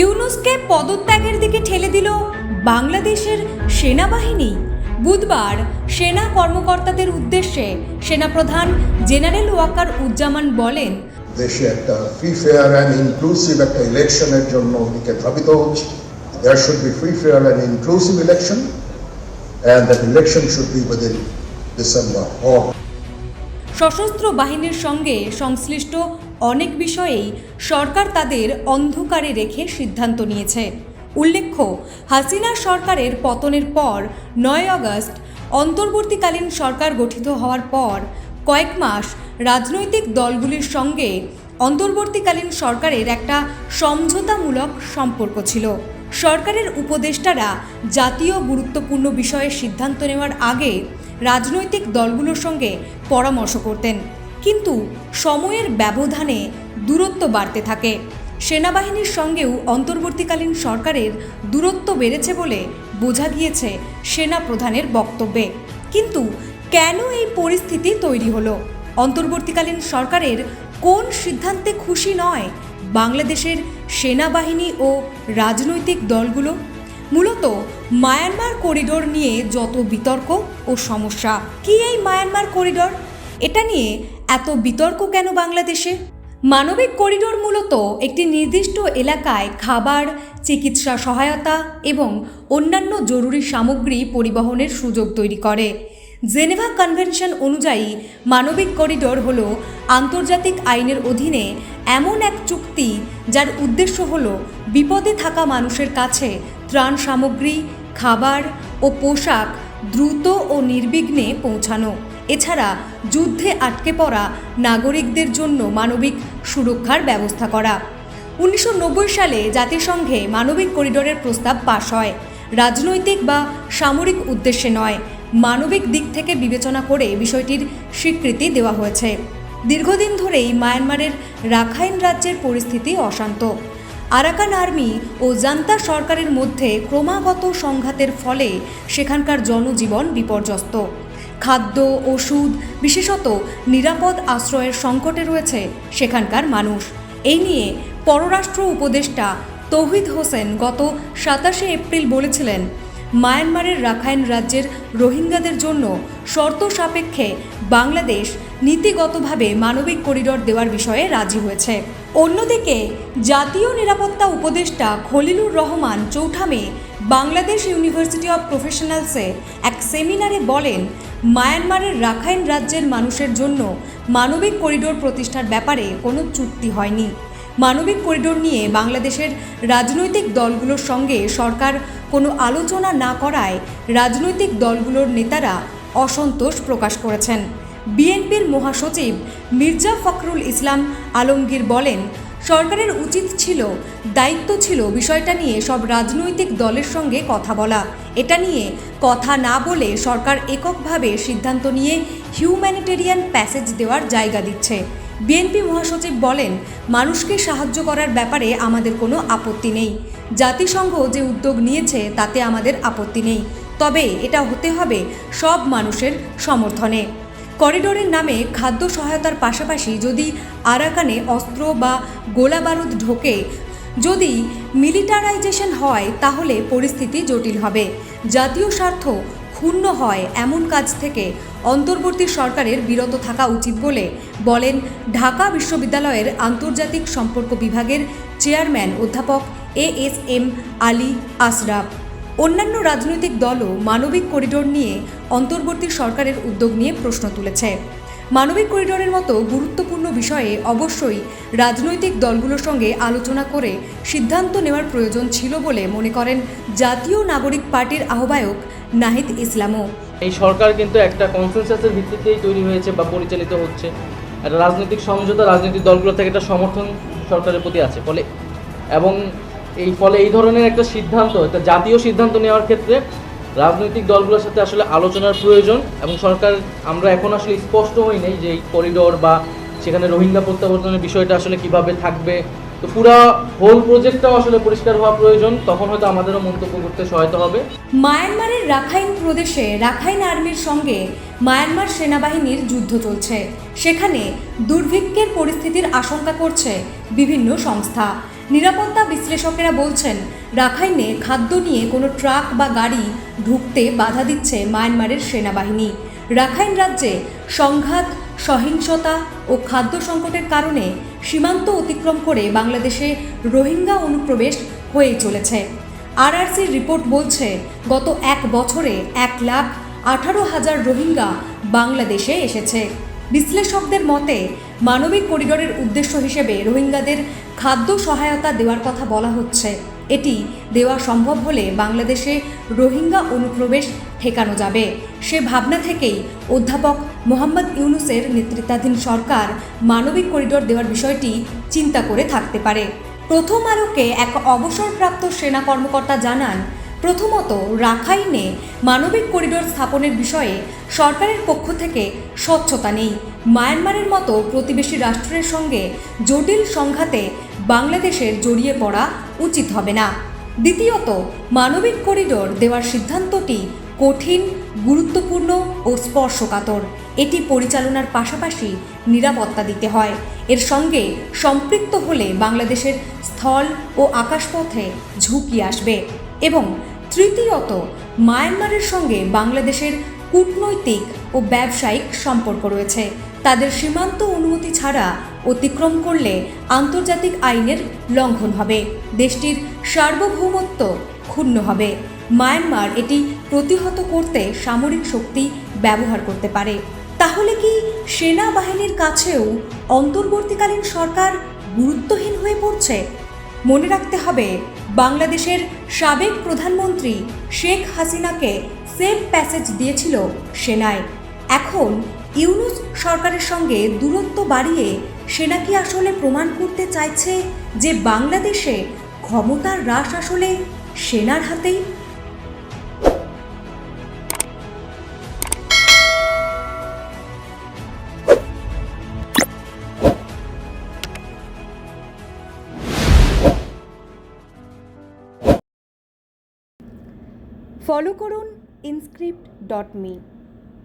ইউনুসকে পদত্যাগের দিকে ঠেলে দিল বাংলাদেশের সেনাবাহিনী। বুধবার সেনা কর্মকর্তাদের উদ্দেশ্যে সেনাপ্রধান জেনারেল ওয়াকার উজ্জামান বলেন, দেশে একটা ফ্রি ফেয়ার অ্যান্ড ইনক্লুসিভ একটা ইলেকশনের জন্য ওদিকে ধাবিত হচ্ছে। There should be free fair and inclusive election and that election should be within December or সশস্ত্র বাহিনীর সঙ্গে সংশ্লিষ্ট অনেক বিষয়েই সরকার তাদের অন্ধকারে রেখে সিদ্ধান্ত নিয়েছে। উল্লেখ্য, হাসিনা সরকারের পতনের পর নয় আগস্ট অন্তর্বর্তীকালীন সরকার গঠিত হওয়ার পর কয়েক মাস রাজনৈতিক দলগুলির সঙ্গে অন্তর্বর্তীকালীন সরকারের একটা সমঝোতামূলক সম্পর্ক ছিল। সরকারের উপদেষ্টারা জাতীয় গুরুত্বপূর্ণ বিষয়ে সিদ্ধান্ত নেওয়ার আগে রাজনৈতিক দলগুলোর সঙ্গে পরামর্শ করতেন। কিন্তু সময়ের ব্যবধানে দূরত্ব বাড়তে থাকে। সেনাবাহিনীর সঙ্গেও অন্তর্বর্তীকালীন সরকারের দূরত্ব বেড়েছে বলে বোঝা গিয়েছে সেনা প্রধানের বক্তব্যে। কিন্তু কেন এই পরিস্থিতি তৈরি হলো? অন্তর্বর্তীকালীন সরকারের কোন সিদ্ধান্তে খুশি নয় বাংলাদেশের সেনাবাহিনী ও রাজনৈতিক দলগুলো? মূলত মায়ানমার করিডোর নিয়ে যত বিতর্ক ও সমস্যা, কি এই মায়ানমার করিডোর? এটা নিয়ে এত বিতর্ক কেন বাংলাদেশে? মানবিক করিডোর মূলত একটি নির্দিষ্ট এলাকায় খাবার, চিকিৎসা সহায়তা এবং অন্যান্য জরুরি সামগ্রী পরিবহনের সুযোগ তৈরি করে। জেনেভা কনভেনশন অনুযায়ী মানবিক করিডোর হল আন্তর্জাতিক আইনের অধীনে এমন এক চুক্তি যার উদ্দেশ্য হল বিপদে থাকা মানুষের কাছে ত্রাণ সামগ্রী, খাবার ও পোশাক দ্রুত ও নির্বিঘ্নে পৌঁছানো। এছাড়া যুদ্ধে আটকে পড়া নাগরিকদের জন্য মানবিক সুরক্ষার ব্যবস্থা করা। উনিশশো নব্বই সালে জাতিসংঘে মানবিক করিডোরের প্রস্তাব পাশ হয়। রাজনৈতিক বা সামরিক উদ্দেশ্যে নয় মানবিক দিক থেকে বিবেচনা করে বিষয়টির স্বীকৃতি দেওয়া হয়েছে। দীর্ঘদিন ধরেই মায়ানমারের রাখাইন রাজ্যের পরিস্থিতি অশান্ত। আরাকান আর্মি ও জান্তা সরকারের মধ্যে ক্রমাগত সংঘাতের ফলে সেখানকার জনজীবন বিপর্যস্ত। খাদ্য, ওষুধ, বিশেষত নিরাপদ আশ্রয়ের সংকটে রয়েছে সেখানকার মানুষ। এই নিয়ে পররাষ্ট্র উপদেষ্টা তৌহিদ হোসেন গত সাতাশে এপ্রিল বলেছিলেন মায়ানমারের রাখাইন রাজ্যের রোহিঙ্গাদের জন্য শর্ত সাপেক্ষে বাংলাদেশ নীতিগতভাবে মানবিক করিডোর দেওয়ার বিষয়ে রাজি হয়েছে। অন্যদিকে, জাতীয় নিরাপত্তা উপদেষ্টা খলিলুর রহমান চৌঠামে বাংলাদেশ ইউনিভার্সিটি অব প্রফেশনালসে এক সেমিনারে বলেন, মায়ানমারের রাখাইন রাজ্যের মানুষের জন্য মানবিক করিডোর প্রতিষ্ঠার ব্যাপারে কোনো চুক্তি হয়নি। মানবিক করিডোর নিয়ে বাংলাদেশের রাজনৈতিক দলগুলোর সঙ্গে সরকার কোনো আলোচনা না করায় রাজনৈতিক দলগুলোর নেতারা অসন্তোষ প্রকাশ করেছেন। বিএনপির মহাসচিব মির্জা ফখরুল ইসলাম আলমগীর বলেন, সরকারের উচিত ছিল, দায়িত্ব ছিল বিষয়টা নিয়ে সব রাজনৈতিক দলের সঙ্গে কথা বলা। এটা নিয়ে কথা না বলে সরকার এককভাবে সিদ্ধান্ত নিয়ে হিউম্যানিটেরিয়ান প্যাসেজ দেওয়ার জায়গা দিচ্ছে। বিএনপি মহাসচিব বলেন, মানুষকে সাহায্য করার ব্যাপারে আমাদের কোনো আপত্তি নেই। জাতিসংঘ যে উদ্যোগ নিয়েছে, তাতে আমাদের আপত্তি নেই। তবে এটা হতে হবে সব মানুষের সমর্থনে। করিডোরের নামে খাদ্য সহায়তার পাশাপাশি যদি আরাকানে অস্ত্র বা গোলা বারুদ ঢোকে, যদি মিলিটারাইজেশন হয়, তাহলে পরিস্থিতি জটিল হবে। জাতীয় স্বার্থ ক্ষুণ্ণ হয় এমন কাজ থেকে অন্তর্বর্তী সরকারের বিরত থাকা উচিত বলে বলেন ঢাকা বিশ্ববিদ্যালয়ের আন্তর্জাতিক সম্পর্ক বিভাগের চেয়ারম্যান অধ্যাপক A S M Ali Ashraf অন্যান্য রাজনৈতিক দলও মানবিক করিডোর নিয়ে অন্তর্বর্তী সরকারের উদ্যোগ নিয়ে প্রশ্ন তুলেছে। মানবিক করিডোরের মতো গুরুত্বপূর্ণ বিষয়ে অবশ্যই রাজনৈতিক দলগুলোর সঙ্গে আলোচনা করে সিদ্ধান্ত নেওয়ার প্রয়োজন ছিল বলে মনে করেন জাতীয় নাগরিক পার্টির আহ্বায়ক নাহিদ ইসলামও। এই সরকার কিন্তু একটা কনসেনসাসের ভিত্তিতেই তৈরি হয়েছে বা পরিচালিত হচ্ছে। একটা রাজনৈতিক সমঝোতা, রাজনৈতিক দলগুলো থেকে একটা সমর্থন সরকারের প্রতি আছে। ফলে এবং এই ফলে এই ধরনের একটা সিদ্ধান্ত, একটা জাতীয় সিদ্ধান্ত নেওয়ার ক্ষেত্রে রাজনৈতিক দলগুলোর সাথে আসলে আলোচনার প্রয়োজন এবং সরকার, আমরা এখন আসলে স্পষ্ট হই নাই যে এই করিডোর বা সেখানে রোহিঙ্গা প্রত্যাবর্তনের বিষয়টা আসলে কীভাবে থাকবে তো পুরা হোল প্রজেক্টটাও আসলে পরিষ্কার হওয়া প্রয়োজন, তখন হয়তো আমাদেরও মন্তব্য করতে সহায়তা হবে। মায়ানমারের রাখাইন প্রদেশে রাখাইন আর্মির সঙ্গে মায়ানমার সেনাবাহিনীর যুদ্ধ চলছে। সেখানে দুর্ভিক্ষের পরিস্থিতির আশঙ্কা করছে বিভিন্ন সংস্থা। নিরাপত্তা বিশ্লেষকেরা বলছেন, রাখাইনে খাদ্য নিয়ে কোনো ট্রাক বা গাড়ি ঢুকতে বাধা দিচ্ছে মায়ানমারের সেনাবাহিনী। রাখাইন রাজ্যে সংঘাত, সহিংসতা ও খাদ্য সংকটের কারণে সীমান্ত অতিক্রম করে বাংলাদেশে রোহিঙ্গা অনুপ্রবেশ হয়ে চলেছে। আরআরসির রিপোর্ট বলছে, গত এক বছরে এক লাখ আঠারো হাজার রোহিঙ্গা বাংলাদেশে এসেছে। বিশ্লেষকদের মতে, মানবিক করিডোরের উদ্দেশ্য হিসেবে রোহিঙ্গাদের খাদ্য সহায়তা দেওয়ার কথা বলা হচ্ছে। এটি দেওয়া সম্ভব হলে বাংলাদেশে রোহিঙ্গা অনুপ্রবেশ ঠেকানো যাবে। সে ভাবনা থেকেই অধ্যাপক মোহাম্মদ ইউনুসের নেতৃত্বাধীন সরকার মানবিক করিডোর দেওয়ার বিষয়টি চিন্তা করে থাকতে পারে। প্রথম আলোকে এক অবসরপ্রাপ্ত সেনা কর্মকর্তা জানান, প্রথমত রাখাইনে মানবিক করিডোর স্থাপনের বিষয়ে সরকারের পক্ষ থেকে স্বচ্ছতা নেই। মায়ানমারের মতো প্রতিবেশী রাষ্ট্রের সঙ্গে জটিল সংঘাতে বাংলাদেশের জড়িয়ে পড়া উচিত হবে না। দ্বিতীয়ত, মানবিক করিডোর দেওয়ার সিদ্ধান্তটি কঠিন, গুরুত্বপূর্ণ ও স্পর্শকাতর। এটি পরিচালনার পাশাপাশি নিরাপত্তা দিতে হয়। এর সঙ্গে সম্পৃক্ত হলে বাংলাদেশের স্থল ও আকাশপথে ঝুঁকি আসবে। এবং তৃতীয়ত, মায়ানমারের সঙ্গে বাংলাদেশের কূটনৈতিক ও ব্যবসায়িক সম্পর্ক রয়েছে। তাদের সীমান্ত অনুমতি ছাড়া অতিক্রম করলে আন্তর্জাতিক আইনের লঙ্ঘন হবে। দেশটির সার্বভৌমত্ব ক্ষুণ্ণ হবে। মায়ানমার এটি প্রতিহত করতে সামরিক শক্তি ব্যবহার করতে পারে। তাহলে কি সেনাবাহিনীর কাছেও অন্তর্বর্তীকালীন সরকার গুরুত্বহীন হয়ে পড়ছে? মনে রাখতে হবে, বাংলাদেশের সাবেক প্রধানমন্ত্রী শেখ হাসিনাকে সেফ প্যাসেজ দিয়েছিল সেনায়। এখন ইউনুস সরকারের সঙ্গে দূরত্ব বাড়িয়ে সেনা কি আসলে প্রমাণ করতে চাইছে যে বাংলাদেশে ক্ষমতার হ্রাস আসলে সেনার হাতেই? ফলো করুন ইনস্ক্রিপ্ট ডট মি